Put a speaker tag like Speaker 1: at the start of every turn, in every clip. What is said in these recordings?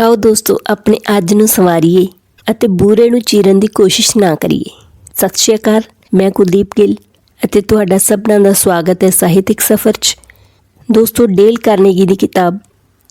Speaker 1: ਆਓ ਦੋਸਤੋ, ਆਪਣੇ ਅੱਜ ਨੂੰ ਸਵਾਰੀਏ ਅਤੇ ਬੂਰੇ ਨੂੰ ਚੀਰਨ ਦੀ ਕੋਸ਼ਿਸ਼ ਨਾ ਕਰੀਏ। ਸਤਿ ਸ਼੍ਰੀ ਅਕਾਲ, ਮੈਂ ਕੁਲਦੀਪ ਗਿੱਲ ਅਤੇ ਤੁਹਾਡਾ ਸਭਨਾਂ ਦਾ ਸਵਾਗਤ ਹੈ ਸਾਹਿਤਿਕ ਸਫ਼ਰ 'ਚ। ਦੋਸਤੋ, ਡੇਲ ਕਾਰਨੇਗੀ ਦੀ ਕਿਤਾਬ,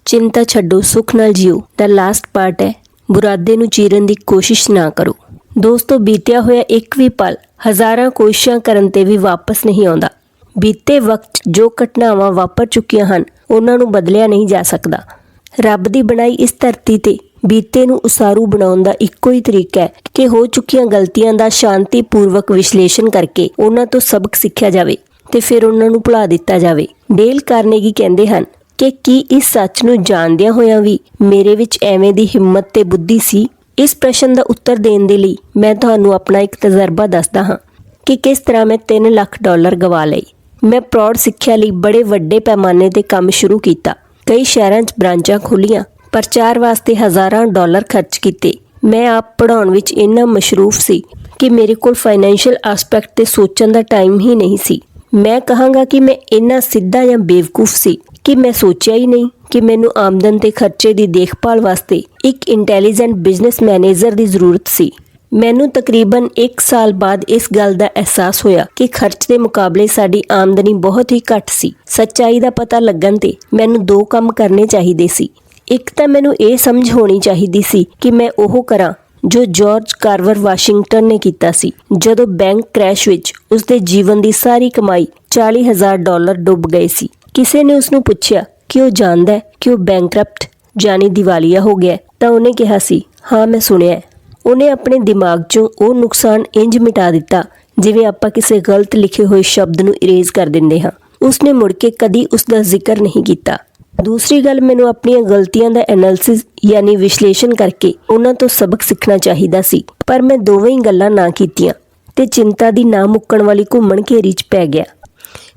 Speaker 1: ਚਿੰਤਾ ਛੱਡੋ, ਸੁਖ ਨਾਲ ਜਿਓ, ਦਾ ਲਾਸਟ ਪਾਰਟ ਹੈ, ਬੁਰਾਦੇ ਨੂੰ ਚੀਰਨ ਦੀ ਕੋਸ਼ਿਸ਼ ਨਾ ਕਰੋ। ਦੋਸਤੋ, ਬੀਤਿਆ ਹੋਇਆ ਇੱਕ ਵੀ ਪਲ ਹਜ਼ਾਰਾਂ ਕੋਸ਼ਿਸ਼ਾਂ ਕਰਨ ਤੇ ਵੀ ਵਾਪਸ ਨਹੀਂ ਆਉਂਦਾ। ਬੀਤੇ ਵਕਤ ਜੋ ਘਟਨਾਵਾਂ ਵਾਪਰ ਚੁੱਕੀਆਂ ਹਨ, ਉਹਨਾਂ ਨੂੰ ਬਦਲਿਆ ਨਹੀਂ ਜਾ ਸਕਦਾ। ਰੱਬ ਦੀ ਬਣਾਈ ਇਸ ਧਰਤੀ ਤੇ ਬੀਤੇ ਨੂੰ ਉਸਾਰੂ ਬਣਾਉਣ ਦਾ ਇੱਕੋ ਹੀ ਤਰੀਕਾ ਹੈ ਕਿ ਹੋ ਚੁੱਕੀਆਂ ਗਲਤੀਆਂ ਦਾ ਸ਼ਾਂਤੀਪੂਰਵਕ ਵਿਸ਼ਲੇਸ਼ਣ ਕਰਕੇ ਉਹਨਾਂ ਤੋਂ ਸਬਕ ਸਿੱਖਿਆ ਜਾਵੇ ਤੇ ਫਿਰ ਉਹਨਾਂ ਨੂੰ ਭੁਲਾ ਦਿੱਤਾ ਜਾਵੇ। ਡੇਲ ਕਾਰਨੇਗੀ ਕਹਿੰਦੇ ਹਨ ਕਿ ਕੀ ਇਸ ਸੱਚ ਨੂੰ ਜਾਣਦਿਆਂ ਹੋਇਆਂ ਵੀ ਮੇਰੇ ਵਿੱਚ ਐਵੇਂ ਦੀ ਹਿੰਮਤ ਤੇ ਬੁੱਧੀ ਸੀ? ਇਸ ਪ੍ਰਸ਼ਨ ਦਾ ਉੱਤਰ ਦੇਣ ਦੇ ਲਈ ਮੈਂ ਤੁਹਾਨੂੰ ਆਪਣਾ ਇੱਕ ਤਜਰਬਾ ਦੱਸਦਾ ਹਾਂ ਕਿ ਕਿਸ ਤਰ੍ਹਾਂ ਮੈਂ 3 ਲੱਖ ਡਾਲਰ ਗਵਾ ਲਏ। ਮੈਂ ਪ੍ਰੌੜ ਸਿੱਖਿਆ ਲਈ ਬੜੇ ਵੱਡੇ ਪੈਮਾਨੇ ਤੇ ਕੰਮ ਸ਼ੁਰੂ ਕੀਤਾ। ਕਈ ਸ਼ਹਿਰਾਂ 'ਚ ਬ੍ਰਾਂਚਾਂ ਖੋਲੀਆਂ ਪ੍ਰਚਾਰ ਵਾਸਤੇ ਹਜ਼ਾਰਾਂ ਡਾਲਰ ਖਰਚ ਕੀਤੇ। ਮੈਂ ਆਪ ਪੜਾਉਣ ਵਿੱਚ ਇੰਨਾ ਮਸ਼ਰੂਫ ਸੀ ਕਿ ਮੇਰੇ ਕੋਲ ਫਾਈਨੈਂਸ਼ੀਅਲ ਐਸਪੈਕਟ ਤੇ ਸੋਚਣ ਦਾ ਟਾਈਮ ਹੀ ਨਹੀਂ ਸੀ। ਮੈਂ ਕਹਾਂਗਾ ਕਿ ਮੈਂ ਇੰਨਾ ਸਿੱਧਾ ਜਾਂ ਬੇਵਕੂਫ ਸੀ ਕਿ ਮੈਂ ਸੋਚਿਆ ਹੀ ਨਹੀਂ ਕਿ ਮੈਨੂੰ ਆਮਦਨ ਤੇ ਖਰਚੇ ਦੀ ਦੇਖਭਾਲ ਵਾਸਤੇ ਇੱਕ ਇੰਟੈਲੀਜੈਂਟ ਬਿਜ਼ਨਸ ਮੈਨੇਜਰ ਦੀ ਜ਼ਰੂਰਤ ਸੀ। ਮੈਨੂੰ ਤਕਰੀਬਨ 1 ਸਾਲ ਬਾਅਦ ਇਸ ਗੱਲ ਦਾ ਅਹਿਸਾਸ ਹੋਇਆ ਕਿ ਖਰਚ ਦੇ ਮੁਕਾਬਲੇ ਸਾਡੀ ਆਮਦਨੀ ਬਹੁਤ ਹੀ ਘੱਟ ਸੀ। ਸੱਚਾਈ ਦਾ ਪਤਾ ਲੱਗਣ ਤੇ ਮੈਨੂੰ ਦੋ ਕੰਮ ਕਰਨੇ ਚਾਹੀਦੇ ਸੀ। ਇੱਕ ਤਾਂ ਮੈਨੂੰ ਇਹ ਸਮਝ ਹੋਣੀ ਚਾਹੀਦੀ ਸੀ ਕਿ ਮੈਂ ਉਹ ਕਰਾਂ ਜੋ ਜਾਰਜ ਕਾਰਵਰ ਵਾਸ਼ਿੰਗਟਨ ਨੇ ਕੀਤਾ ਸੀ। ਜਦੋਂ ਬੈਂਕ ਕ੍ਰੈਸ਼ ਵਿੱਚ ਉਸਦੇ ਜੀਵਨ ਦੀ ਸਾਰੀ ਕਮਾਈ 40000 ਡਾਲਰ ਡੁੱਬ ਗਏ ਸੀ। ਕਿਸੇ ਨੇ ਉਸ ਨੂੰ ਪੁੱਛਿਆ, ਕਿ ਉਹ ਜਾਣਦਾ ਹੈ ਕਿ ਉਹ ਬੈਂਕਰਪਟ ਜਾਨੀ ਦਿਵਾਲੀਆ ਹੋ ਗਿਆ ਤਾਂ ਉਹਨੇ ਕਿਹਾ ਸੀ, ਹਾਂ, ਮੈਂ ਸੁਣਿਆ ਉਹਨੇ ਆਪਣੇ ਦਿਮਾਗ 'ਚੋਂ ਉਹ ਨੁਕਸਾਨ ਇੰਜ ਮਿਟਾ ਦਿੱਤਾ, ਜਿਵੇਂ ਆਪਾਂ ਕਿਸੇ ਗਲਤ ਲਿਖੇ ਹੋਏ ਸ਼ਬਦ ਨੂੰ ਇਰੇਜ਼ ਕਰ ਦਿੰਦੇ ਹਾਂ। ਉਸਨੇ ਮੁੜ ਕੇ ਕਦੀ ਉਸ ਦਾ ਜ਼ਿਕਰ ਨਹੀਂ ਕੀਤਾ। ਦੂਸਰੀ ਗੱਲ, ਮੈਨੂੰ ਆਪਣੀਆਂ ਗਲਤੀਆਂ ਦਾ ਐਨਾਲਿਸਿਸ ਯਾਨੀ ਵਿਸ਼ਲੇਸ਼ਣ ਕਰਕੇ ਉਹਨਾਂ ਤੋਂ ਸਬਕ ਸਿੱਖਣਾ ਚਾਹੀਦਾ ਸੀ, ਪਰ ਮੈਂ ਦੋਵੇਂ ਹੀ ਗੱਲਾਂ ਨਾ ਕੀਤੀਆਂ ਤੇ ਚਿੰਤਾ ਦੀ ਨਾ ਮੁੱਕਣ ਵਾਲੀ ਘੁੰਮਣ ਘੇਰੀ 'ਚ ਪੈ ਗਿਆ।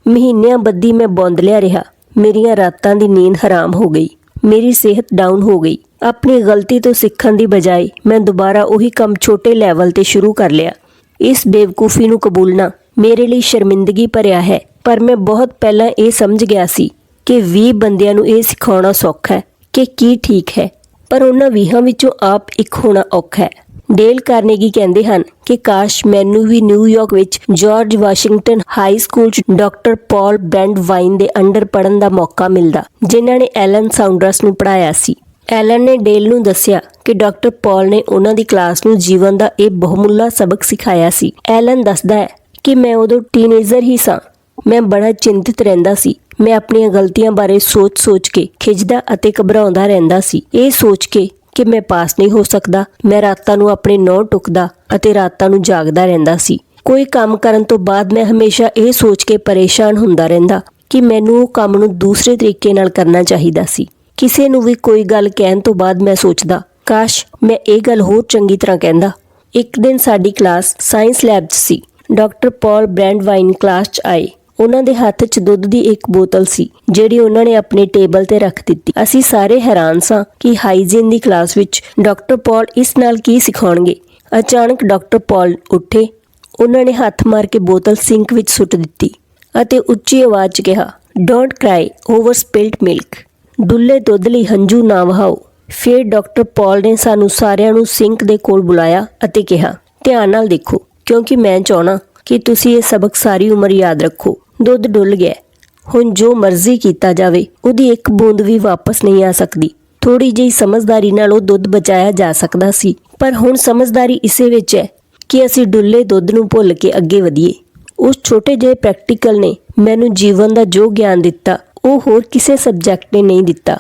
Speaker 1: ਮਹੀਨਿਆਂ ਬੱਧੀ ਮੈਂ ਬੌਂਦਲਿਆ ਰਿਹਾ। ਮੇਰੀਆਂ ਰਾਤਾਂ ਦੀ ਨੀਂਦ ਹਰਾਮ ਹੋ ਗਈ। ਮੇਰੀ ਸਿਹਤ ਡਾਊਨ ਹੋ ਗਈ। ਆਪਣੀ ਗਲਤੀ ਤੋਂ ਸਿੱਖਣ ਦੀ ਬਜਾਏ ਮੈਂ ਦੁਬਾਰਾ ਉਹੀ ਕੰਮ ਛੋਟੇ ਲੈਵਲ ਤੇ ਸ਼ੁਰੂ ਕਰ ਲਿਆ। ਇਸ ਬੇਵਕੂਫੀ ਨੂੰ ਕਬੂਲਣਾ ਮੇਰੇ ਲਈ ਸ਼ਰਮਿੰਦਗੀ ਭਰਿਆ ਹੈ, ਪਰ ਮੈਂ ਬਹੁਤ ਪਹਿਲਾਂ ਇਹ ਸਮਝ ਗਿਆ ਸੀ ਕਿ 20 ਬੰਦਿਆਂ ਨੂੰ ਇਹ ਸਿਖਾਉਣਾ ਸੌਖਾ ਹੈ ਕਿ ਕੀ ਠੀਕ ਹੈ, ਪਰ ਉਹਨਾਂ 20 ਵਿੱਚੋਂ ਆਪ ਇੱਕ ਹੋਣਾ ਔਖਾ ਹੈ। ਡੇਲ ਕਾਰਨੇਗੀ ਕਹਿੰਦੇ ਹਨ ਕਿ ਕਾਸ਼ ਮੈਨੂੰ ਵੀ ਨਿਊਯਾਰਕ ਵਿੱਚ ਜਾਰਜ ਵਾਸ਼ਿੰਗਟਨ ਹਾਈ ਸਕੂਲ 'ਚ ਡਾਕਟਰ ਪਾਲ ਬ੍ਰੈਂਡ ਵਾਈਨ ਦੇ ਅੰਡਰ ਪੜਨ ਦਾ ਮੌਕਾ ਮਿਲਦਾ, ਜਿਨ੍ਹਾਂ ਨੇ ਐਲਨ ਸਾਉਂਡਰਸ ਨੂੰ ਪੜਾਇਆ ਸੀ। ਐਲਨ ਨੇ ਡੇਲ ਨੂੰ ਦੱਸਿਆ ਕਿ ਡਾਕਟਰ ਪਾਲ ਨੇ ਉਹਨਾਂ ਦੀ ਕਲਾਸ ਨੂੰ ਜੀਵਨ ਦਾ ਇਹ ਬਹੁਮੁੱਲਾ ਸਬਕ ਸਿਖਾਇਆ ਸੀ। ਐਲਨ ਦੱਸਦਾ ਹੈ ਕਿ ਮੈਂ ਉਦੋਂ ਟੀਨੇਜਰ ਹੀ ਸਾਂ। ਮੈਂ ਬੜਾ ਚਿੰਤਿਤ ਰਹਿੰਦਾ ਸੀ। ਮੈਂ ਆਪਣੀਆਂ ਗਲਤੀਆਂ ਬਾਰੇ ਸੋਚ-ਸੋਚ ਕੇ ਖਿਜਦਾ ਅਤੇ ਘਬਰਾਉਂਦਾ ਰਹਿੰਦਾ ਸੀ। ਇਹ ਸੋਚ ਕੇ ਕਿ ਮੈਂ ਪਾਸ ਨਹੀਂ ਹੋ ਸਕਦਾ। ਮੈਂ ਰਾਤਾਂ ਨੂੰ ਆਪਣੇ ਨੌ ਟੁਕਦਾ ਅਤੇ ਰਾਤਾਂ ਨੂੰ ਜਾਗਦਾ ਰਹਿੰਦਾ ਸੀ। ਕੋਈ ਕੰਮ ਕਰਨ ਤੋਂ ਬਾਅਦ ਮੈਂ ਹਮੇਸ਼ਾ ਇਹ ਸੋਚ ਕੇ ਪਰੇਸ਼ਾਨ ਹੁੰਦਾ ਰਹਿੰਦਾ ਕਿ ਮੈਨੂੰ ਉਹ ਕੰਮ ਨੂੰ ਦੂਸਰੇ ਤਰੀਕੇ ਨਾਲ ਕਰਨਾ ਚਾਹੀਦਾ ਸੀ। ਕਿਸੇ ਨੂੰ ਵੀ ਕੋਈ ਗੱਲ ਕਹਿਣ ਤੋਂ ਬਾਅਦ ਮੈਂ ਸੋਚਦਾ, ਕਾਸ਼ ਮੈਂ ਇਹ ਗੱਲ ਹੋਰ ਚੰਗੀ ਤਰ੍ਹਾਂ ਕਹਿੰਦਾ। ਇੱਕ ਦਿਨ ਸਾਡੀ ਕਲਾਸ ਸਾਇੰਸ ਲੈਬ 'ਚ ਸੀ। ਡਾਕਟਰ ਪਾਲ ਬ੍ਰੈਂਡਵਾਈਨ ਕਲਾਸ 'ਚ ਆਏ। ਉਹਨਾਂ ਦੇ ਹੱਥ 'ਚ ਦੁੱਧ ਦੀ ਇੱਕ ਬੋਤਲ ਸੀ, ਜਿਹੜੀ ਉਹਨਾਂ ਨੇ ਆਪਣੇ ਟੇਬਲ ਤੇ ਰੱਖ ਦਿੱਤੀ। ਅਸੀਂ ਸਾਰੇ ਹੈਰਾਨ ਸਾਂ ਕਿ ਹਾਈਜੀਨ ਦੀ ਕਲਾਸ ਵਿੱਚ ਡਾਕਟਰ ਪਾਲ ਇਸ ਨਾਲ ਕੀ ਸਿਖਾਉਣਗੇ। ਅਚਾਨਕ ਡਾਕਟਰ ਪਾਲ ਉੱਠੇ। ਉਹਨਾਂ ਨੇ ਹੱਥ ਮਾਰ ਕੇ ਬੋਤਲ ਸਿੰਕ ਵਿੱਚ ਸੁੱਟ ਦਿੱਤੀ ਅਤੇ ਉੱਚੀ ਆਵਾਜ਼ 'ਚ ਕਿਹਾ don't cry over spilled milk ਦੁੱਲੇ ਦੁੱਧ ਲਈ ਹੰਝੂ ਨਾ ਵਹਾਓ। ਫਿਰ ਡਾਕਟਰ ਪਾਲ ਨੇ ਸਾਨੂੰ ਸਾਰਿਆਂ ਨੂੰ ਸਿੰਕ ਦੇ ਕੋਲ ਬੁਲਾਇਆ ਅਤੇ ਕਿਹਾ, ਧਿਆਨ ਨਾਲ ਦੇਖੋ, ਕਿਉਂਕਿ ਮੈਂ ਚਾਹਣਾ ਕਿ ਤੁਸੀਂ ਇਹ ਸਬਕ ਸਾਰੀ ਉਮਰ ਯਾਦ ਰੱਖੋ। ਦੁੱਧ ਡੁੱਲ ਗਿਆ। ਹੁਣ ਜੋ ਮਰਜ਼ੀ ਕੀਤਾ ਜਾਵੇ, ਉਹਦੀ ਇੱਕ ਬੂੰਦ ਵੀ ਵਾਪਸ ਨਹੀਂ ਆ ਸਕਦੀ। ਥੋੜੀ ਜਿਹੀ ਸਮਝਦਾਰੀ ਨਾਲ ਉਹ ਦੁੱਧ ਬਚਾਇਆ ਜਾ ਸਕਦਾ ਸੀ। ਪਰ ਹੁਣ ਸਮਝਦਾਰੀ ਇਸੇ ਵਿੱਚ ਹੈ ਕਿ ਅਸੀਂ ਡੁੱਲੇ ਦੁੱਧ ਨੂੰ ਭੁੱਲ ਕੇ ਅੱਗੇ ਵਧੀਏ। ਉਸ ਛੋਟੇ ਜਿਹੇ ਪ੍ਰੈਕਟੀਕਲ ਨੇ ਮੈਨੂੰ ਜੀਵਨ ਦਾ ਜੋ ਗਿਆਨ ਦਿੱਤਾ, ਉਹ ਹੋਰ ਕਿਸੇ ਸਬਜੈਕਟ ਨੇ ਨਹੀਂ ਦਿੱਤਾ।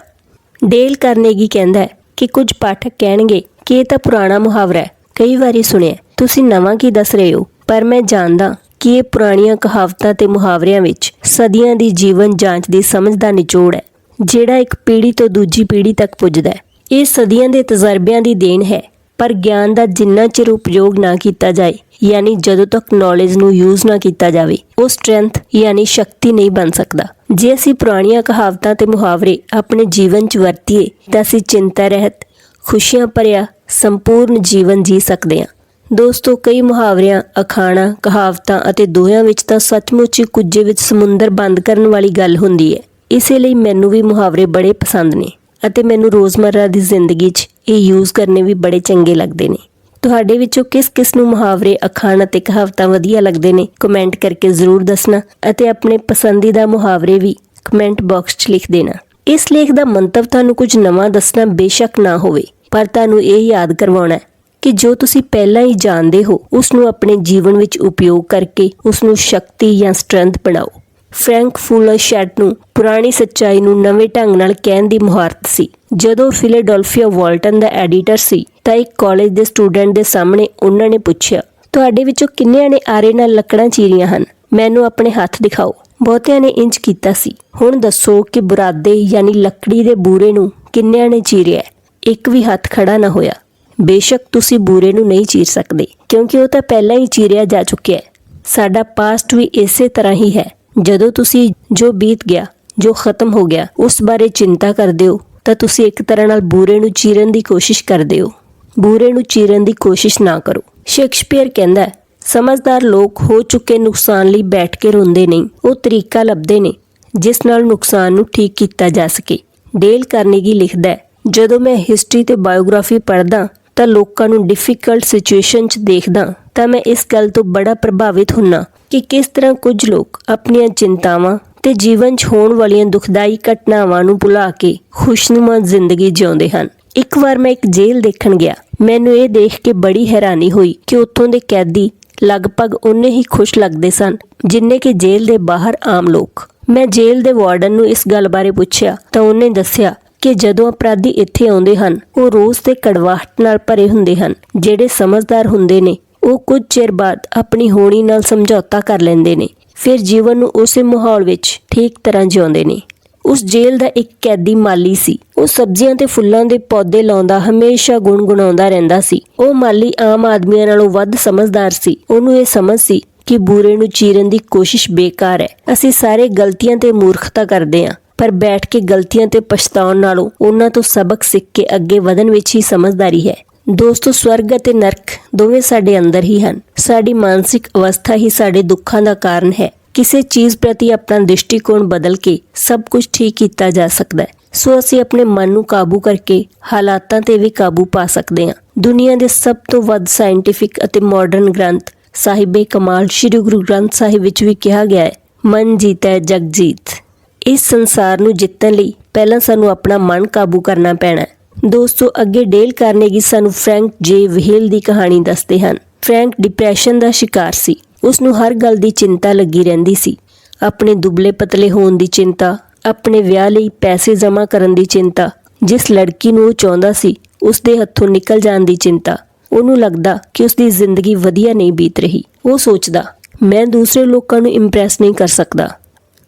Speaker 1: ਡੇਲ ਕਰਨੇਗੀ ਕਹਿੰਦਾ ਹੈ ਕਿ ਕੁਝ ਪਾਠਕ ਕਹਿਣਗੇ ਕਿ ਇਹ ਤਾਂ ਪੁਰਾਣਾ ਮੁਹਾਵਰਾ ਹੈ। ਕਈ ਵਾਰੀ ਸੁਣਿਆ, ਤੁਸੀਂ ਨਵਾਂ ਕੀ ਦੱਸ ਰਹੇ ਹੋ? ਪਰ ਮੈਂ ਜਾਣਦਾ ਕਿ ਇਹ ਪੁਰਾਣੀਆਂ ਕਹਾਵਤਾਂ ਤੇ ਮੁਹਾਵਰਿਆਂ ਵਿੱਚ ਸਦੀਆਂ ਦੀ ਜੀਵਨ ਜਾਂਚ ਦੀ ਸਮਝ ਦਾ ਨਿਚੋੜ ਹੈ, ਜਿਹੜਾ ਇੱਕ ਪੀੜ੍ਹੀ ਤੋਂ ਦੂਜੀ ਪੀੜ੍ਹੀ ਤੱਕ ਪੁੱਜਦਾ ਹੈ। ਇਹ ਸਦੀਆਂ ਦੇ ਤਜਰਬਿਆਂ ਦੀ ਦੇਣ ਹੈ, ਪਰ ਗਿਆਨ ਦਾ ਜਿੰਨਾ ਚਿਰ ਉਪਯੋਗ ਨਾ ਕੀਤਾ ਜਾਏ, ਯਾਨੀ ਜਦੋਂ ਤੱਕ ਨੌਲੇਜ ਨੂੰ ਯੂਜ਼ ਨਾ ਕੀਤਾ ਜਾਵੇ, ਉਹ ਸਟਰੈਂਥ ਯਾਨੀ ਸ਼ਕਤੀ ਨਹੀਂ ਬਣ ਸਕਦਾ। ਜੇ ਅਸੀਂ ਪੁਰਾਣੀਆਂ ਕਹਾਵਤਾਂ ਤੇ ਮੁਹਾਵਰੇ ਆਪਣੇ ਜੀਵਨ 'ਚ ਵਰਤੀਏ, ਤਾਂ ਅਸੀਂ ਚਿੰਤਾ ਰਹਿਤ, ਖੁਸ਼ੀਆਂ ਭਰਿਆ, ਸੰਪੂਰਨ ਜੀਵਨ ਜੀ ਸਕਦੇ ਹਾਂ। ਦੋਸਤੋ, ਕਈ ਮੁਹਾਵਰਿਆਂ, ਅਖਾਣਾਂ, ਕਹਾਵਤਾਂ ਅਤੇ ਦੋਹਿਆਂ ਵਿੱਚ ਤਾਂ ਸੱਚਮੁੱਚ ਹੀ ਕੁੱਜੇ ਵਿੱਚ ਸਮੁੰਦਰ ਬੰਦ ਕਰਨ ਵਾਲੀ ਗੱਲ ਹੁੰਦੀ ਹੈ। ਇਸੇ ਲਈ ਮੈਨੂੰ ਵੀ ਮੁਹਾਵਰੇ ਬੜੇ ਪਸੰਦ ਨੇ ਅਤੇ ਮੈਨੂੰ ਰੋਜ਼ਮਰਰਾ ਦੀ ਜ਼ਿੰਦਗੀ 'ਚ ਇਹ ਯੂਜ਼ ਕਰਨੇ ਵੀ ਬੜੇ ਚੰਗੇ ਲੱਗਦੇ ਨੇ। ਤੁਹਾਡੇ ਵਿੱਚੋਂ ਕਿਸ ਕਿਸ ਨੂੰ ਮੁਹਾਵਰੇ, ਅਖਾਣ ਅਤੇ ਕਹਾਵਤਾਂ ਵਧੀਆ ਲੱਗਦੇ ਨੇ, ਕਮੈਂਟ ਕਰਕੇ ਜ਼ਰੂਰ ਦੱਸਣਾ ਅਤੇ ਆਪਣੇ ਪਸੰਦੀਦਾ ਮੁਹਾਵਰੇ ਵੀ ਕਮੈਂਟ ਬਾਕਸ 'ਚ ਲਿਖ ਦੇਣਾ। ਇਸ ਲੇਖ ਦਾ ਮੰਤਵ ਤੁਹਾਨੂੰ ਕੁਝ ਨਵਾਂ ਦੱਸਣਾ ਬੇਸ਼ੱਕ ਨਾ ਹੋਵੇ, ਪਰ ਤੁਹਾਨੂੰ ਇਹ ਯਾਦ ਕਰਵਾਉਣਾ ਕਿ ਜੋ ਤੁਸੀਂ ਪਹਿਲਾਂ ਹੀ ਜਾਣਦੇ ਹੋ ਉਸ ਨੂੰ ਆਪਣੇ ਜੀਵਨ ਵਿੱਚ ਉਪਯੋਗ ਕਰਕੇ ਉਸ ਨੂੰ ਸ਼ਕਤੀ ਜਾਂ ਸਟਰੈਂਥ ਬਣਾਓ। ਫ੍ਰੈਂਕ ਫੂਲਰ ਸ਼ੈਟ ਨੂੰ ਪੁਰਾਣੀ ਸੱਚਾਈ ਨੂੰ ਨਵੇਂ ਢੰਗ ਨਾਲ ਕਹਿਣ ਦੀ ਮੁਹਾਰਤ ਸੀ। ਜਦੋਂ ਫਿਲੇਡਲਫੀਆ ਵਾਲਟਨ ਦਾ ਐਡੀਟਰ ਸੀ, ਤਾਂ ਇੱਕ ਕਾਲਜ ਦੇ ਸਟੂਡੈਂਟ ਦੇ ਸਾਹਮਣੇ ਉਹਨਾਂ ਨੇ ਪੁੱਛਿਆ, ਤੁਹਾਡੇ ਵਿੱਚੋਂ ਕਿੰਨਿਆਂ ਨੇ ਆਰੇ ਨਾਲ ਲੱਕੜਾਂ ਚੀਰੀਆਂ ਹਨ? ਮੈਨੂੰ ਆਪਣੇ ਹੱਥ ਦਿਖਾਓ। ਬਹੁਤਿਆਂ ਨੇ ਇੰਜ ਕੀਤਾ ਸੀ। ਹੁਣ ਦੱਸੋ ਕਿ ਬੁਰਾਦੇ ਯਾਨੀ ਲੱਕੜੀ ਦੇ ਬੂਰੇ ਨੂੰ ਕਿੰਨਿਆਂ ਨੇ ਚੀਰਿਆ ਇੱਕ ਵੀ ਹੱਥ ਖੜਾ ਨਾ ਹੋਇਆ। ਬੇਸ਼ੱਕ ਤੁਸੀਂ ਬੂਰੇ ਨੂੰ ਨਹੀਂ ਚੀਰ ਸਕਦੇ, ਕਿਉਂਕਿ ਉਹ ਤਾਂ ਪਹਿਲਾਂ ਹੀ ਚੀਰਿਆ ਜਾ ਚੁੱਕਿਆ ਹੈ। ਸਾਡਾ ਪਾਸਟ ਵੀ ਇਸੇ ਤਰ੍ਹਾਂ ਹੀ ਹੈ। ਜਦੋਂ ਤੁਸੀਂ ਜੋ ਬੀਤ ਗਿਆ, ਜੋ ਖਤਮ ਹੋ ਗਿਆ, ਉਸ ਬਾਰੇ ਚਿੰਤਾ ਕਰਦੇ ਹੋ, ਤਾਂ ਤੁਸੀਂ ਇੱਕ ਤਰ੍ਹਾਂ ਨਾਲ ਬੂਰੇ ਨੂੰ ਚੀਰਨ ਦੀ ਕੋਸ਼ਿਸ਼ ਕਰਦੇ ਹੋ। ਬੂਰੇ ਨੂੰ ਚੀਰਨ ਦੀ ਕੋਸ਼ਿਸ਼ ਨਾ ਕਰੋ। ਸ਼ੇਕਸਪੀਅਰ ਕਹਿੰਦਾ ਸਮਝਦਾਰ ਲੋਕ ਹੋ ਚੁੱਕੇ ਨੁਕਸਾਨ ਲਈ ਬੈਠ ਕੇ ਰੋਂਦੇ ਨਹੀਂ। ਉਹ ਤਰੀਕਾ ਲੱਭਦੇ ਨੇ, ਜਿਸ ਨਾਲ ਨੁਕਸਾਨ ਨੂੰ ਠੀਕ ਕੀਤਾ ਜਾ ਸਕੇ। ਡੇਲ ਕਾਰਨੇਗੀ ਲਿਖਦਾ ਹੈ, ਜਦੋਂ ਮੈਂ ਹਿਸਟਰੀ ਤੇ ਬਾਇਓਗ੍ਰਾਫੀ ਪੜ੍ਹਦਾ ਤਾਂ ਲੋਕਾਂ ਨੂੰ ਡਿਫਿਕਲਟ ਸਿਚੁਏਸ਼ਨ 'ਚ ਦੇਖਦਾ ਤਾਂ ਮੈਂ ਇਸ ਗੱਲ ਤੋਂ ਬੜਾ ਪ੍ਰਭਾਵਿਤ ਹੁੰਨਾ ਕਿ ਕਿਸ ਤਰ੍ਹਾਂ ਕੁਝ ਲੋਕ ਆਪਣੀਆਂ ਚਿੰਤਾਵਾਂ ਤੇ ਜੀਵਨ 'ਚ ਹੋਣ ਵਾਲੀਆਂ ਦੁਖਦਾਈ ਘਟਨਾਵਾਂ ਨੂੰ ਭੁਲਾ ਕੇ ਖੁਸ਼ਨੁਮਾ ਜ਼ਿੰਦਗੀ ਜਿਉਂਦੇ ਹਨ। ਇੱਕ ਵਾਰ ਮੈਂ ਇੱਕ ਜੇਲ੍ਹ ਦੇਖਣ ਗਿਆ। ਮੈਨੂੰ ਇਹ ਦੇਖ ਕੇ ਬੜੀ ਹੈਰਾਨੀ ਹੋਈ ਕਿ ਉੱਥੋਂ ਦੇ ਕੈਦੀ ਲਗਭਗ ਉਨੇ ਹੀ ਖੁਸ਼ ਲੱਗਦੇ ਸਨ, ਜਿੰਨੇ ਕਿ ਜੇਲ੍ਹ ਦੇ ਬਾਹਰ ਆਮ ਲੋਕ। ਮੈਂ ਜੇਲ੍ਹ ਦੇ ਵਾਰਡਨ ਨੂੰ ਇਸ ਗੱਲ ਬਾਰੇ ਪੁੱਛਿਆ ਤਾਂ ਉਹਨੇ ਦੱਸਿਆ ਕਿ ਜਦੋਂ ਅਪਰਾਧੀ ਇੱਥੇ ਆਉਂਦੇ ਹਨ, ਉਹ ਰੋਸ ਤੇ ਕੜਵਾਹਟ ਨਾਲ ਭਰੇ ਹੁੰਦੇ ਹਨ। ਜਿਹੜੇ ਸਮਝਦਾਰ ਹੁੰਦੇ ਨੇ, ਉਹ ਕੁਝ ਚਿਰ ਬਾਅਦ ਆਪਣੀ ਹੋਣੀ ਨਾਲ ਸਮਝੌਤਾ ਕਰ ਲੈਂਦੇ ਨੇ। ਫਿਰ ਜੀਵਨ ਨੂੰ ਉਸੇ ਮਾਹੌਲ ਵਿੱਚ ਠੀਕ ਤਰ੍ਹਾਂ ਜਿਉਂਦੇ ਨੇ। ਉਸ ਜੇਲ੍ਹ ਦਾ ਇੱਕ ਕੈਦੀ ਮਾਲੀ ਸੀ। ਉਹ ਸਬਜ਼ੀਆਂ ਤੇ ਫੁੱਲਾਂ ਦੇ ਪੌਦੇ ਲਾਉਂਦਾ ਹਮੇਸ਼ਾ ਗੁਣਗੁਣਾਉਂਦਾ ਰਹਿੰਦਾ ਸੀ। ਉਹ ਮਾਲੀ ਆਮ ਆਦਮੀਆਂ ਨਾਲੋਂ ਵੱਧ ਸਮਝਦਾਰ ਸੀ। ਉਹਨੂੰ ਇਹ ਸਮਝ ਸੀ ਕਿ ਬੂਰੇ ਨੂੰ ਚੀਰਨ ਦੀ ਕੋਸ਼ਿਸ਼ ਬੇਕਾਰ ਹੈ। ਅਸੀਂ ਸਾਰੇ ਗਲਤੀਆਂ ਤੇ ਮੂਰਖਤਾ ਕਰਦੇ ਹਾਂ। ਪਰ ਬੈਠ ਕੇ ਗਲਤੀਆਂ ਤੇ ਪਛਤਾਉਣ ਨਾਲੋਂ ਉਹਨਾਂ ਤੋਂ ਸਬਕ ਸਿੱਖ ਕੇ ਅੱਗੇ ਵਧਣ ਵਿੱਚ ਹੀ ਸਮਝਦਾਰੀ ਹੈ। ਦੋਸਤੋ, ਸਵਰਗ ਅਤੇ ਨਰਕ ਦੋਵੇਂ ਸਾਡੇ ਅੰਦਰ ਹੀ ਹਨ। ਸਾਡੀ ਮਾਨਸਿਕ ਅਵਸਥਾ ਹੀ ਸਾਡੇ ਦੁੱਖਾਂ ਦਾ ਕਾਰਨ ਹੈ। ਕਿਸੇ ਚੀਜ਼ ਪ੍ਰਤੀ ਆਪਣਾ ਦ੍ਰਿਸ਼ਟੀਕੋਣ ਬਦਲ ਕੇ ਸਭ ਕੁਝ ਠੀਕ ਕੀਤਾ ਜਾ ਸਕਦਾ ਹੈ। ਸੋ ਅਸੀਂ ਆਪਣੇ ਮਨ ਨੂੰ ਕਾਬੂ ਕਰਕੇ ਹਾਲਾਤਾਂ ਤੇ ਵੀ ਕਾਬੂ ਪਾ ਸਕਦੇ ਹਾਂ। ਦੁਨੀਆ ਦੇ ਸਭ ਤੋਂ ਵੱਧ ਸਾਇੰਟਿਫਿਕ ਅਤੇ ਮਾਡਰਨ ਗ੍ਰੰਥ ਸਾਹਿਬੇ ਕਮਾਲ ਸ੍ਰੀ ਗੁਰੂ ਗ੍ਰੰਥ ਸਾਹਿਬ ਵਿੱਚ ਵੀ ਕਿਹਾ ਗਿਆ ਹੈ, ਮਨ ਜੀਤੈ, ਜਗ ਜੀਤ। ਇਸ ਸੰਸਾਰ ਨੂੰ ਜਿੱਤਣ ਲਈ ਪਹਿਲਾਂ ਸਾਨੂੰ ਆਪਣਾ ਮਨ ਕਾਬੂ ਕਰਨਾ ਪੈਣਾ ਦੋਸਤੋ, ਅੱਗੇ ਡੇਲ ਕਾਰਨੇਗੀ ਸਾਨੂੰ ਫ੍ਰੈਂਕ ਜੇ ਵਿਹੇਲ ਦੀ ਕਹਾਣੀ ਦੱਸਦੇ ਹਨ। ਫ੍ਰੈਂਕ ਡਿਪਰੈਸ਼ਨ ਦਾ ਸ਼ਿਕਾਰ ਸੀ। ਉਸ ਨੂੰ ਹਰ ਗੱਲ ਦੀ ਚਿੰਤਾ ਲੱਗੀ ਰਹਿੰਦੀ ਸੀ। ਆਪਣੇ ਦੁਬਲੇ ਪਤਲੇ ਹੋਣ ਦੀ ਚਿੰਤਾ, ਆਪਣੇ ਵਿਆਹ ਲਈ ਪੈਸੇ ਜਮ੍ਹਾਂ ਕਰਨ ਦੀ ਚਿੰਤਾ, ਜਿਸ ਲੜਕੀ ਨੂੰ ਉਹ ਚਾਹੁੰਦਾ ਸੀ ਉਸ ਦੇ ਹੱਥੋਂ ਨਿਕਲ ਜਾਣ ਦੀ ਚਿੰਤਾ। ਉਹਨੂੰ ਲੱਗਦਾ ਕਿ ਉਸ ਦੀ ਜ਼ਿੰਦਗੀ ਵਧੀਆ ਨਹੀਂ ਬੀਤ ਰਹੀ। ਉਹ ਸੋਚਦਾ, ਮੈਂ ਦੂਸਰੇ ਲੋਕਾਂ ਨੂੰ ਇੰਪ੍ਰੈਸ ਨਹੀਂ ਕਰ ਸਕਦਾ।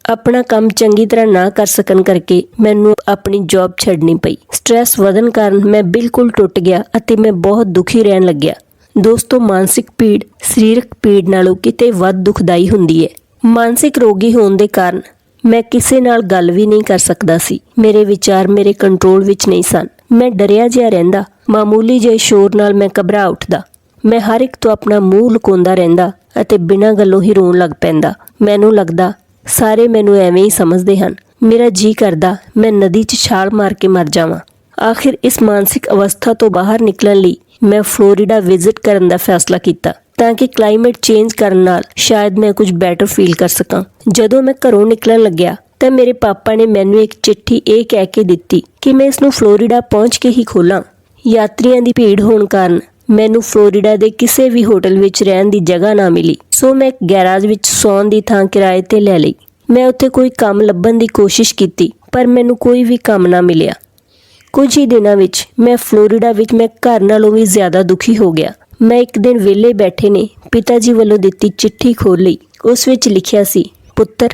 Speaker 1: ਆਪਣਾ ਕੰਮ ਚੰਗੀ ਤਰ੍ਹਾਂ ਨਾ ਕਰ ਸਕਣ ਕਰਕੇ ਮੈਨੂੰ ਆਪਣੀ ਜੌਬ ਛੱਡਣੀ ਪਈ। ਸਟ੍ਰੈਸ ਵਧਣ ਕਾਰਨ ਮੈਂ ਬਿਲਕੁਲ ਟੁੱਟ ਗਿਆ ਅਤੇ ਮੈਂ ਬਹੁਤ ਦੁਖੀ ਰਹਿਣ ਲੱਗਿਆ। ਦੋਸਤੋ, ਮਾਨਸਿਕ ਪੀੜ ਸਰੀਰਕ ਪੀੜ ਨਾਲੋਂ ਕਿਤੇ ਵੱਧ ਦੁਖਦਾਈ ਹੁੰਦੀ ਹੈ। ਮਾਨਸਿਕ ਰੋਗੀ ਹੋਣ ਦੇ ਕਾਰਨ ਮੈਂ ਕਿਸੇ ਨਾਲ ਗੱਲ ਵੀ ਨਹੀਂ ਕਰ ਸਕਦਾ ਸੀ। ਮੇਰੇ ਵਿਚਾਰ ਮੇਰੇ ਕੰਟਰੋਲ ਵਿੱਚ ਨਹੀਂ ਸਨ। ਮੈਂ ਡਰਿਆ ਜਿਹਾ ਰਹਿੰਦਾ। ਮਾਮੂਲੀ ਜਿਹੇ ਸ਼ੋਰ ਨਾਲ ਮੈਂ ਘਬਰਾ ਉੱਠਦਾ। ਮੈਂ ਹਰ ਇੱਕ ਤੋਂ ਆਪਣਾ ਮੂੰਹ ਲੁਕਾਉਂਦਾ ਰਹਿੰਦਾ ਅਤੇ ਬਿਨਾਂ ਗੱਲੋਂ ਹੀ ਰੋਣ ਲੱਗ ਪੈਂਦਾ। ਮੈਨੂੰ ਲੱਗਦਾ ਸਾਰੇ ਮੈਨੂੰ ਐਵੇਂ ਹੀ ਸਮਝਦੇ ਹਨ। ਮੇਰਾ ਜੀ ਕਰਦਾ ਮੈਂ ਨਦੀ 'ਚ ਛਾਲ ਮਾਰ ਕੇ ਮਰ ਜਾਵਾਂ। ਆਖਿਰ ਇਸ ਮਾਨਸਿਕ ਅਵਸਥਾ ਤੋਂ ਬਾਹਰ ਨਿਕਲਣ ਲਈ ਮੈਂ ਫਲੋਰੀਡਾ ਵਿਜ਼ਿਟ ਕਰਨ ਦਾ ਫੈਸਲਾ ਕੀਤਾ ਤਾਂ ਕਿ ਕਲਾਈਮੇਟ ਚੇਂਜ ਕਰਨ ਨਾਲ ਸ਼ਾਇਦ ਮੈਂ ਕੁਝ ਬੈਟਰ ਫੀਲ ਕਰ ਸਕਾਂ। ਜਦੋਂ ਮੈਂ ਘਰੋਂ ਨਿਕਲਣ ਲੱਗਿਆ ਤਾਂ ਮੇਰੇ ਪਾਪਾ ਨੇ ਮੈਨੂੰ ਇੱਕ ਚਿੱਠੀ ਇਹ ਕਹਿ ਕੇ ਦਿੱਤੀ ਕਿ ਮੈਂ ਇਸ ਨੂੰ ਫਲੋਰੀਡਾ ਪਹੁੰਚ ਕੇ ਹੀ ਖੋਲਾਂ। ਯਾਤਰੀਆਂ ਦੀ ਭੀੜ ਹੋਣ ਕਾਰਨ ਮੈਨੂੰ ਫਲੋਰੀਡਾ ਦੇ ਕਿਸੇ ਵੀ ਹੋਟਲ ਵਿੱਚ ਰਹਿਣ ਦੀ ਜਗ੍ਹਾ ਨਾ ਮਿਲੀ। ਸੋ ਮੈਂ ਇੱਕ ਗੈਰਾਜ ਵਿੱਚ ਸੌਣ ਦੀ ਥਾਂ ਕਿਰਾਏ ਤੇ ਲੈ ਲਈ। ਮੈਂ ਉੱਥੇ ਕੋਈ ਕੰਮ ਲੱਭਣ ਦੀ ਕੋਸ਼ਿਸ਼ ਕੀਤੀ, ਪਰ ਮੈਨੂੰ ਕੋਈ ਵੀ ਕੰਮ ਨਾ ਮਿਲਿਆ। ਕੁਝ ਹੀ ਦਿਨਾਂ ਵਿੱਚ ਮੈਂ ਫਲੋਰੀਡਾ ਵਿੱਚ ਮੈਂ ਘਰ ਨਾਲੋਂ ਵੀ ਜ਼ਿਆਦਾ ਦੁਖੀ ਹੋ ਗਿਆ। ਮੈਂ ਇੱਕ ਦਿਨ ਵਿਹਲੇ ਬੈਠੇ ਨੇ ਪਿਤਾ ਜੀ ਵੱਲੋਂ ਦਿੱਤੀ ਚਿੱਠੀ ਖੋਲ ਲਈ। ਉਸ ਵਿੱਚ ਲਿਖਿਆ ਸੀ, ਪੁੱਤਰ,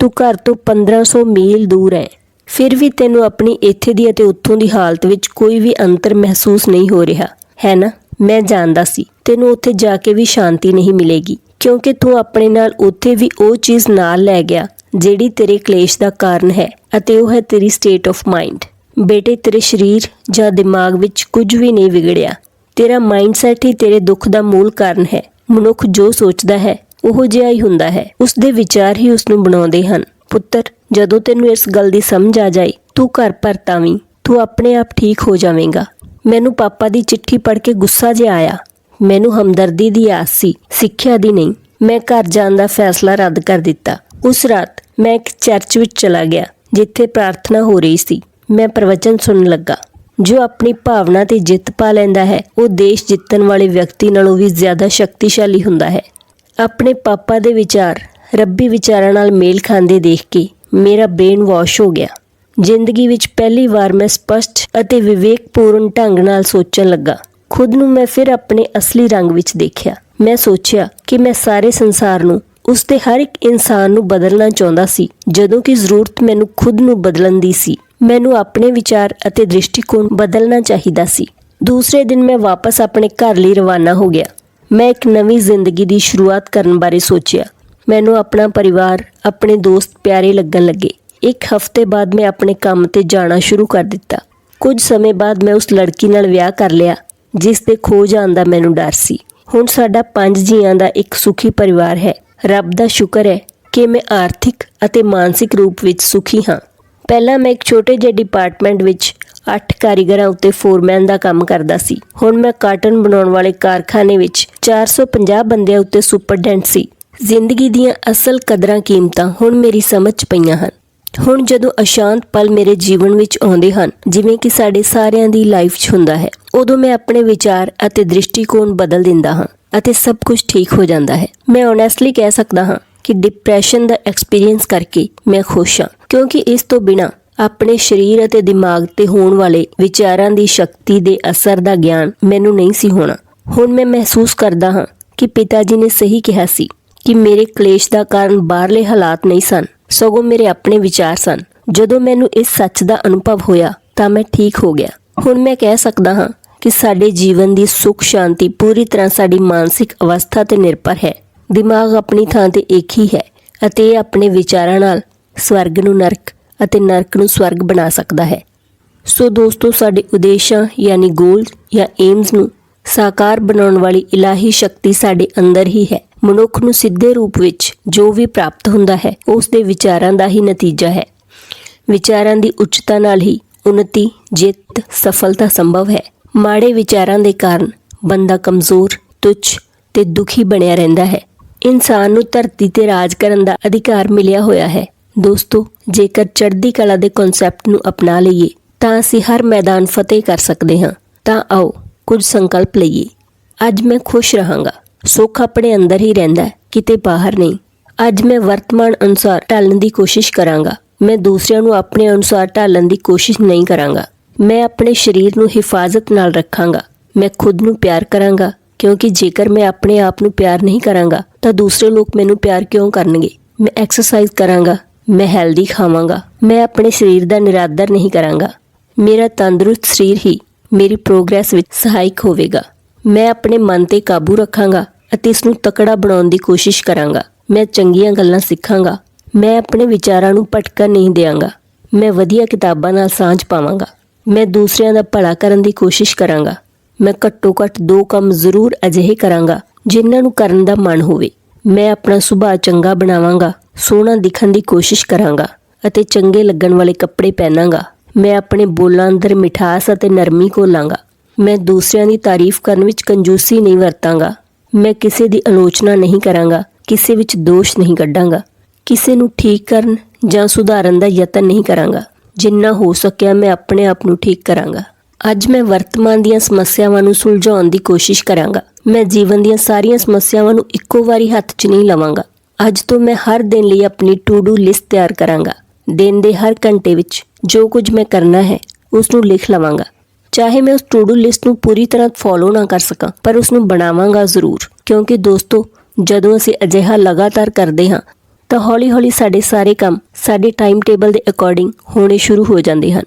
Speaker 1: ਤੂੰ ਘਰ ਤੋਂ 1500 ਮੀਲ ਦੂਰ ਹੈ। ਫਿਰ ਵੀ ਤੈਨੂੰ ਆਪਣੀ ਇੱਥੇ ਦੀ ਅਤੇ ਉੱਥੋਂ ਦੀ ਹਾਲਤ ਵਿੱਚ ਕੋਈ ਵੀ ਅੰਤਰ ਮਹਿਸੂਸ ਨਹੀਂ ਹੋ ਰਿਹਾ, ਹੈ ਨਾ? ਮੈਂ ਜਾਣਦਾ ਸੀ, ਤੈਨੂੰ ਉੱਥੇ ਜਾ ਕੇ ਵੀ ਸ਼ਾਂਤੀ ਨਹੀਂ ਮਿਲੇਗੀ, ਕਿਉਂਕਿ ਤੂੰ ਆਪਣੇ ਨਾਲ ਉੱਥੇ ਵੀ ਉਹ ਚੀਜ਼ ਨਾਲ ਲੈ ਗਿਆ, ਜਿਹੜੀ ਤੇਰੇ ਕਲੇਸ਼ ਦਾ ਕਾਰਨ ਹੈ, ਅਤੇ ਉਹ ਹੈ ਤੇਰੀ ਸਟੇਟ ਆਫ ਮਾਈਂਡ ਬੇਟੇ, ਤੇਰੇ ਸਰੀਰ ਜਾਂ ਦਿਮਾਗ ਵਿੱਚ ਕੁਝ ਵੀ ਨਹੀਂ ਵਿਗੜਿਆ। ਤੇਰਾ ਮਾਈਂਡਸੈਟ ਹੀ ਤੇਰੇ ਦੁੱਖ ਦਾ ਮੂਲ ਕਾਰਨ ਹੈ। ਮਨੁੱਖ ਜੋ ਸੋਚਦਾ ਹੈ, ਉਹ ਜਿਹਾ ਹੀ ਹੁੰਦਾ ਹੈ। ਉਸ ਦੇ ਵਿਚਾਰ ਹੀ ਉਸ ਨੂੰ ਬਣਾਉਂਦੇ ਹਨ। ਪੁੱਤਰ, ਜਦੋਂ ਤੈਨੂੰ ਇਸ ਗੱਲ ਦੀ ਸਮਝ ਆ ਜਾਏ, ਤੂੰ ਘਰ ਪਰਤਾਵੀਂ ਤੂੰ ਆਪਣੇ ਆਪ ਠੀਕ ਹੋ ਜਾਵੇਂਗਾ। ਮੈਨੂੰ ਪਾਪਾ ਦੀ ਚਿੱਠੀ ਪੜ੍ਹ ਕੇ ਗੁੱਸਾ ਜਿਹਾ ਆਇਆ। ਮੈਨੂੰ ਹਮਦਰਦੀ ਦੀ ਆਸ ਸੀ, ਸਿੱਖਿਆ ਦੀ ਨਹੀਂ। ਮੈਂ ਘਰ ਜਾਣ ਦਾ ਫੈਸਲਾ ਰੱਦ ਕਰ ਦਿੱਤਾ। ਉਸ ਰਾਤ ਮੈਂ ਇੱਕ ਚਰਚ ਵਿੱਚ ਚਲਾ ਗਿਆ, ਜਿੱਥੇ ਪ੍ਰਾਰਥਨਾ ਹੋ ਰਹੀ ਸੀ। ਮੈਂ ਪ੍ਰਵਚਨ ਸੁਣਨ ਲੱਗਾ। ਜੋ ਆਪਣੀ ਭਾਵਨਾ ਤੇ ਜਿੱਤ ਪਾ ਲੈਂਦਾ ਹੈ, ਉਹ ਦੇਸ਼ ਜਿੱਤਣ ਵਾਲੇ ਵਿਅਕਤੀ ਨਾਲੋਂ ਵੀ ਜ਼ਿਆਦਾ ਸ਼ਕਤੀਸ਼ਾਲੀ ਹੁੰਦਾ ਹੈ। ਆਪਣੇ ਪਾਪਾ ਦੇ ਵਿਚਾਰ, ਰੱਬੀ ਵਿਚਾਰਾਂ ਨਾਲ ਮੇਲ ਖਾਂਦੇ ਦੇਖ ਕੇ ਮੇਰਾ ਬ੍ਰੇਨ ਵਾਸ਼ ਹੋ ਗਿਆ। ਜ਼ਿੰਦਗੀ ਵਿੱਚ ਪਹਿਲੀ ਵਾਰ ਮੈਂ ਸਪਸ਼ਟ ਅਤੇ ਵਿਵੇਕਪੂਰਨ ਢੰਗ ਨਾਲ ਸੋਚਣ ਲੱਗਾ। ਖੁਦ ਨੂੰ ਮੈਂ ਫਿਰ ਆਪਣੇ ਅਸਲੀ ਰੰਗ ਵਿੱਚ ਦੇਖਿਆ। ਮੈਂ ਸੋਚਿਆ ਕਿ ਮੈਂ ਸਾਰੇ ਸੰਸਾਰ ਨੂੰ, ਉਸ ਦੇ ਹਰ ਇੱਕ ਇਨਸਾਨ ਨੂੰ ਬਦਲਣਾ ਚਾਹੁੰਦਾ ਸੀ, ਜਦੋਂ ਕਿ ਜ਼ਰੂਰਤ ਮੈਨੂੰ ਖੁਦ ਨੂੰ ਬਦਲਣ ਦੀ ਸੀ। ਮੈਨੂੰ ਆਪਣੇ ਵਿਚਾਰ ਅਤੇ ਦ੍ਰਿਸ਼ਟੀਕੋਣ ਬਦਲਣਾ ਚਾਹੀਦਾ ਸੀ। ਦੂਸਰੇ ਦਿਨ ਮੈਂ ਵਾਪਸ ਆਪਣੇ ਘਰ ਲਈ ਰਵਾਨਾ ਹੋ ਗਿਆ। ਮੈਂ ਇੱਕ ਨਵੀਂ ਜ਼ਿੰਦਗੀ ਦੀ ਸ਼ੁਰੂਆਤ ਕਰਨ ਬਾਰੇ ਸੋਚਿਆ। ਮੈਨੂੰ ਆਪਣਾ ਪਰਿਵਾਰ, ਆਪਣੇ ਦੋਸਤ, ਪਿਆਰੇ ਲੱਗਣ ਲੱਗੇ। ਇੱਕ ਹਫ਼ਤੇ ਬਾਅਦ ਮੈਂ ਆਪਣੇ ਕੰਮ ਤੇ ਜਾਣਾ ਸ਼ੁਰੂ ਕਰ ਦਿੱਤਾ। ਕੁਝ ਸਮੇਂ ਬਾਅਦ ਮੈਂ ਉਸ ਲੜਕੀ ਨਾਲ ਵਿਆਹ ਕਰ ਲਿਆ, ਜਿਸ ਦੇ ਖੋ ਜਾਣ ਦਾ ਮੈਨੂੰ ਡਰ ਸੀ। ਹੁਣ ਸਾਡਾ ਪੰਜ ਜੀਆਂ ਦਾ ਇੱਕ ਸੁਖੀ ਪਰਿਵਾਰ ਹੈ। ਰੱਬ ਦਾ ਸ਼ੁਕਰ ਹੈ ਕਿ ਮੈਂ ਆਰਥਿਕ ਅਤੇ ਮਾਨਸਿਕ ਰੂਪ ਵਿੱਚ ਸੁਖੀ ਹਾਂ। ਪਹਿਲਾਂ ਮੈਂ ਇੱਕ ਛੋਟੇ ਜਿਹੇ ਡਿਪਾਰਟਮੈਂਟ ਵਿੱਚ 8 ਕਾਰੀਗਰਾਂ ਉੱਤੇ ਫੋਰਮੈਨ ਦਾ ਕੰਮ ਕਰਦਾ ਸੀ। ਹੁਣ ਮੈਂ ਕਾਟਨ ਬਣਾਉਣ ਵਾਲੇ ਕਾਰਖਾਨੇ ਵਿੱਚ 450 ਬੰਦਿਆਂ ਉੱਤੇ ਸੁਪਰਡੈਂਟ ਸੀ। ਜ਼ਿੰਦਗੀ ਦੀਆਂ ਅਸਲ ਕਦਰਾਂ ਕੀਮਤਾਂ ਹੁਣ ਮੇਰੀ ਸਮਝ 'ਚ ਪਈਆਂ ਹਨ। ਹੁਣ ਜਦੋਂ ਅਸ਼ਾਂਤ ਪਲ ਮੇਰੇ ਜੀਵਨ ਵਿੱਚ ਆਉਂਦੇ ਹਨ, ਜਿਵੇਂ ਕਿ ਸਾਡੇ ਸਾਰਿਆਂ ਦੀ ਲਾਈਫ 'ਚ ਹੁੰਦਾ ਹੈ, ਉਦੋਂ ਮੈਂ ਆਪਣੇ ਵਿਚਾਰ ਅਤੇ ਦ੍ਰਿਸ਼ਟੀਕੋਣ ਬਦਲ ਦਿੰਦਾ ਹਾਂ ਅਤੇ ਸਭ ਕੁਝ ਠੀਕ ਹੋ ਜਾਂਦਾ ਹੈ। ਮੈਂ ਓਨੈਸਟਲੀ ਕਹਿ ਸਕਦਾ ਹਾਂ ਕਿ ਡਿਪਰੈਸ਼ਨ ਦਾ ਐਕਸਪੀਰੀਅੰਸ ਕਰਕੇ ਮੈਂ ਖੁਸ਼ ਹਾਂ, ਕਿਉਂਕਿ ਇਸ ਤੋਂ ਬਿਨਾ ਆਪਣੇ ਸਰੀਰ ਅਤੇ ਦਿਮਾਗ ਤੇ ਹੋਣ ਵਾਲੇ ਵਿਚਾਰਾਂ ਦੀ ਸ਼ਕਤੀ ਦੇ ਅਸਰ ਦਾ ਗਿਆਨ ਮੈਨੂੰ ਨਹੀਂ ਸੀ ਹੋਣਾ। ਹੁਣ ਮੈਂ ਮਹਿਸੂਸ ਕਰਦਾ ਹਾਂ ਕਿ ਪਿਤਾ ਜੀ ਨੇ ਸਹੀ ਕਿਹਾ ਸੀ ਕਿ ਮੇਰੇ ਕਲੇਸ਼ ਦਾ ਕਾਰਨ ਬਾਹਰਲੇ ਹਾਲਾਤ ਨਹੀਂ ਸਨ। ਸਗੋਂ ਮੇਰੇ ਆਪਣੇ ਵਿਚਾਰ ਸਨ। ਜਦੋਂ ਮੈਨੂੰ ਇਸ ਸੱਚ ਦਾ ਅਨੁਭਵ ਹੋਇਆ, ਤਾਂ ਮੈਂ ਠੀਕ ਹੋ ਗਿਆ। ਹੁਣ ਮੈਂ ਕਹਿ ਸਕਦਾ ਹਾਂ ਕਿ ਸਾਡੇ ਜੀਵਨ ਦੀ ਸੁੱਖ ਸ਼ਾਂਤੀ ਪੂਰੀ ਤਰ੍ਹਾਂ ਸਾਡੀ ਮਾਨਸਿਕ ਅਵਸਥਾ ਤੇ ਨਿਰਭਰ ਹੈ। ਦਿਮਾਗ ਆਪਣੀ ਥਾਂ ਤੇ ਇੱਕ ਹੀ ਹੈ ਅਤੇ ਇਹ ਆਪਣੇ ਵਿਚਾਰਾਂ ਨਾਲ ਸਵਰਗ ਨੂੰ ਨਰਕ ਅਤੇ ਨਰਕ ਨੂੰ ਸਵਰਗ ਬਣਾ ਸਕਦਾ ਹੈ। ਸੋ ਦੋਸਤੋ, ਸਾਡੇ ਉਦੇਸ਼ਾਂ ਯਾਨੀ ਗੋਲਸ ਜਾਂ ਏਮਸ ਨੂੰ ਸਾਕਾਰ ਬਣਾਉਣ ਵਾਲੀ ਇਲਾਹੀ ਸ਼ਕਤੀ ਸਾਡੇ ਅੰਦਰ ਹੀ ਹੈ। ਮਨੁੱਖ ਨੂੰ ਸਿੱਧੇ ਰੂਪ ਵਿੱਚ ਜੋ ਵੀ ਪ੍ਰਾਪਤ ਹੁੰਦਾ ਹੈ, ਉਸ ਦੇ ਵਿਚਾਰਾਂ ਦਾ ਹੀ ਨਤੀਜਾ ਹੈ। ਵਿਚਾਰਾਂ ਦੀ ਉੱਚਤਾ ਨਾਲ ਹੀ ਉન્નਤੀ ਜਿੱਤ, ਸਫਲਤਾ ਸੰਭਵ ਹੈ। ਮਾੜੇ ਵਿਚਾਰਾਂ ਦੇ ਕਾਰਨ ਬੰਦਾ ਕਮਜ਼ੋਰ, ਤੁੱਛ ਤੇ ਦੁਖੀ ਬਣਿਆ ਰਹਿੰਦਾ ਹੈ। ਇਨਸਾਨ ਨੂੰ ਧਰਤੀ ਤੇ ਰਾਜ ਕਰਨ ਦਾ ਅਧਿਕਾਰ ਮਿਲਿਆ ਹੋਇਆ ਹੈ। ਦੋਸਤੋ, ਜੇਕਰ ਚੜ੍ਹਦੀ ਕਲਾ ਦੇ ਕਨਸੈਪਟ ਨੂੰ ਅਪਣਾ ਲਈਏ, ਤਾਂ ਅਸੀਂ ਹਰ ਮੈਦਾਨ ਫਤਿਹ ਕਰ ਸਕਦੇ ਹਾਂ। ਤਾਂ ਆਓ, ਕੁਝ ਸੰਕਲਪ ਲਈਏ। ਅੱਜ ਮੈਂ ਖੁਸ਼ ਰਹਾਂਗਾ। ਸੁੱਖ ਆਪਣੇ ਅੰਦਰ ਹੀ ਰਹਿੰਦਾ ਕਿਤੇ ਬਾਹਰ ਨਹੀਂ। ਅੱਜ ਮੈਂ ਵਰਤਮਾਨ ਅਨੁਸਾਰ ਢਾਲਣ ਦੀ ਕੋਸ਼ਿਸ਼ ਕਰਾਂਗਾ। ਮੈਂ ਦੂਸਰਿਆਂ ਨੂੰ ਆਪਣੇ ਅਨੁਸਾਰ ਢਾਲਣ ਦੀ ਕੋਸ਼ਿਸ਼ ਨਹੀਂ ਕਰਾਂਗਾ। ਮੈਂ ਆਪਣੇ ਸਰੀਰ ਨੂੰ ਹਿਫਾਜ਼ਤ ਨਾਲ ਰੱਖਾਂਗਾ। ਮੈਂ ਖੁਦ ਨੂੰ ਪਿਆਰ ਕਰਾਂਗਾ, ਕਿਉਂਕਿ ਜੇਕਰ ਮੈਂ ਆਪਣੇ ਆਪ ਨੂੰ ਪਿਆਰ ਨਹੀਂ ਕਰਾਂਗਾ, ਤਾਂ ਦੂਸਰੇ ਲੋਕ ਮੈਨੂੰ ਪਿਆਰ ਕਿਉਂ ਕਰਨਗੇ? ਮੈਂ ਐਕਸਰਸਾਈਜ਼ ਕਰਾਂਗਾ, ਮੈਂ ਹੈਲਦੀ ਖਾਵਾਂਗਾ, ਮੈਂ ਆਪਣੇ ਸਰੀਰ ਦਾ ਨਿਰਾਦਰ ਨਹੀਂ ਕਰਾਂਗਾ। ਮੇਰਾ ਤੰਦਰੁਸਤ ਸਰੀਰ ਹੀ ਮੇਰੀ ਪ੍ਰੋਗਰੈਸ ਵਿੱਚ ਸਹਾਇਕ ਹੋਵੇਗਾ। ਮੈਂ ਆਪਣੇ ਮਨ ਤੇ ਕਾਬੂ ਰੱਖਾਂਗਾ। ਅਤੇ ਇਸ ਨੂੰ ਤਕੜਾ ਬਣਾਉਣ ਦੀ ਕੋਸ਼ਿਸ਼ ਕਰਾਂਗਾ। ਮੈਂ ਚੰਗੀਆਂ ਗੱਲਾਂ ਸਿੱਖਾਂਗਾ। ਮੈਂ ਆਪਣੇ ਵਿਚਾਰਾਂ ਨੂੰ ਭਟਕਣ ਨਹੀਂ ਦੇਵਾਂਗਾ ਮੈਂ ਵਧੀਆ ਕਿਤਾਬਾਂ ਨਾਲ ਸਾਂਝ ਪਾਵਾਂਗਾ। ਮੈਂ ਦੂਸਰਿਆਂ ਦਾ ਭਲਾ ਕਰਨ ਦੀ ਕੋਸ਼ਿਸ਼ ਕਰਾਂਗਾ। ਮੈਂ ਘੱਟੋ ਘੱਟ ਦੋ ਕੰਮ ਜ਼ਰੂਰ ਅਜਿਹੇ ਕਰਾਂਗਾ, ਜਿਨ੍ਹਾਂ ਨੂੰ ਕਰਨ ਦਾ ਮਨ ਹੋਵੇ। ਮੈਂ ਆਪਣਾ ਸੁਭਾਅ ਚੰਗਾ ਬਣਾਵਾਂਗਾ, ਸੋਹਣਾ ਦਿਖਣ ਦੀ ਕੋਸ਼ਿਸ਼ ਕਰਾਂਗਾ ਅਤੇ ਚੰਗੇ ਲੱਗਣ ਵਾਲੇ ਕੱਪੜੇ ਪਹਿਨਾਂਗਾ। ਮੈਂ ਆਪਣੇ ਬੋਲਾਂ ਅੰਦਰ ਮਿਠਾਸ ਅਤੇ ਨਰਮੀ ਘੋਲਾਂਗਾ। ਮੈਂ ਦੂਸਰਿਆਂ ਦੀ ਤਾਰੀਫ ਕਰਨ ਵਿੱਚ ਕੰਜੂਸੀ ਨਹੀਂ ਵਰਤਾਂਗਾ। ਮੈਂ ਕਿਸੇ ਦੀ ਆਲੋਚਨਾ ਨਹੀਂ ਕਰਾਂਗਾ, ਕਿਸੇ ਵਿੱਚ ਦੋਸ਼ ਨਹੀਂ ਕੱਢਾਂਗਾ। ਕਿਸੇ ਨੂੰ ਠੀਕ ਕਰਨ ਜਾਂ ਸੁਧਾਰਨ ਦਾ ਯਤਨ ਨਹੀਂ ਕਰਾਂਗਾ। ਜਿੰਨਾ ਹੋ ਸਕਿਆ ਮੈਂ ਆਪਣੇ ਆਪ ਨੂੰ ਠੀਕ ਕਰਾਂਗਾ। ਅੱਜ ਮੈਂ ਵਰਤਮਾਨ ਦੀਆਂ ਸਮੱਸਿਆਵਾਂ ਨੂੰ ਸੁਲਝਾਉਣ ਦੀ ਕੋਸ਼ਿਸ਼ ਕਰਾਂਗਾ। ਮੈਂ ਜੀਵਨ ਦੀਆਂ ਸਾਰੀਆਂ ਸਮੱਸਿਆਵਾਂ ਨੂੰ ਇੱਕੋ ਵਾਰੀ ਹੱਥ 'ਚ ਨਹੀਂ ਲਵਾਂਗਾ। ਅੱਜ ਤੋਂ ਮੈਂ ਹਰ ਦਿਨ ਲਈ ਆਪਣੀ ਟੂ ਡੂ ਲਿਸਟ ਤਿਆਰ ਕਰਾਂਗਾ। ਦਿਨ ਦੇ ਹਰ ਘੰਟੇ ਵਿੱਚ ਜੋ ਕੁਝ ਮੈਂ ਕਰਨਾ ਹੈ ਉਸ ਨੂੰ ਲਿਖ ਲਵਾਂਗਾ। ਚਾਹੇ ਮੈਂ ਉਸ ਟੂ ਡੂ ਲਿਸਟ ਨੂੰ ਪੂਰੀ ਤਰ੍ਹਾਂ ਫੋਲੋ ਨਾ ਕਰ ਸਕਾਂ, ਪਰ ਉਸ ਨੂੰ ਬਣਾਵਾਂਗਾ ਜ਼ਰੂਰ। ਕਿਉਂਕਿ ਦੋਸਤੋ, ਜਦੋਂ ਅਸੀਂ ਅਜਿਹਾ ਲਗਾਤਾਰ ਕਰਦੇ ਹਾਂ, ਤਾਂ ਹੌਲੀ-ਹੌਲੀ ਸਾਡੇ ਸਾਰੇ ਕੰਮ, ਸਾਡੇ ਟਾਈਮ ਟੇਬਲ ਦੇ ਅਕੋਰਡਿੰਗ ਹੋਣੇ ਸ਼ੁਰੂ ਹੋ ਜਾਂਦੇ ਹਨ।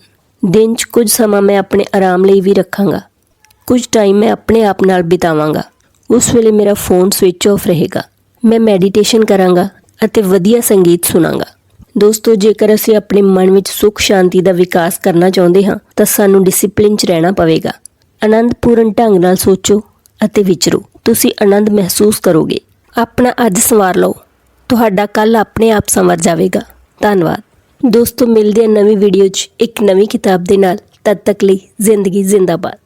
Speaker 1: ਦਿਨ 'ਚ ਕੁਝ ਸਮਾਂ ਮੈਂ ਆਪਣੇ ਆਰਾਮ ਲਈ ਵੀ ਰੱਖਾਂਗਾ। ਕੁਝ ਟਾਈਮ ਮੈਂ ਆਪਣੇ ਆਪ ਨਾਲ ਬਿਤਾਵਾਂਗਾ। ਉਸ ਵੇਲੇ ਮੇਰਾ ਫੋਨ ਸਵਿਚ ਆਫ ਰਹੇਗਾ। ਮੈਂ ਮੈਡੀਟੇਸ਼ਨ ਕਰਾਂਗਾ ਅਤੇ ਵਧੀਆ ਸੰਗੀਤ ਸੁਣਾਂਗਾ। ਦੋਸਤੋ, ਜੇਕਰ ਅਸੀਂ ਆਪਣੇ ਮਨ ਵਿੱਚ ਸੁੱਖ, ਸ਼ਾਂਤੀ ਦਾ ਵਿਕਾਸ ਕਰਨਾ ਚਾਹੁੰਦੇ ਹਾਂ, ਤਾਂ ਸਾਨੂੰ ਡਿਸਪਲਿਨ 'ਚ ਰਹਿਣਾ ਪਵੇਗਾ। ਆਨੰਦਪੂਰਨ ਢੰਗ ਨਾਲ ਸੋਚੋ ਅਤੇ ਵਿਚਰੋ। ਤੁਸੀਂ ਆਨੰਦ ਮਹਿਸੂਸ ਕਰੋਗੇ। ਆਪਣਾ ਅੱਜ ਸਵਾਰ ਲਓ। ਤੁਹਾਡਾ ਕੱਲ ਆਪਣੇ ਆਪ ਸੰਵਰ ਜਾਵੇਗਾ। ਧੰਨਵਾਦ। ਦੋਸਤੋ, ਮਿਲਦੇ ਹਾਂ ਨਵੀਂ ਵੀਡੀਓ 'ਚ ਇੱਕ ਨਵੀਂ ਕਿਤਾਬ ਦੇ ਨਾਲ। ਤਦ ਤੱਕ ਲਈ ਜ਼ਿੰਦਗੀ ਜ਼ਿੰਦਾਬਾਦ।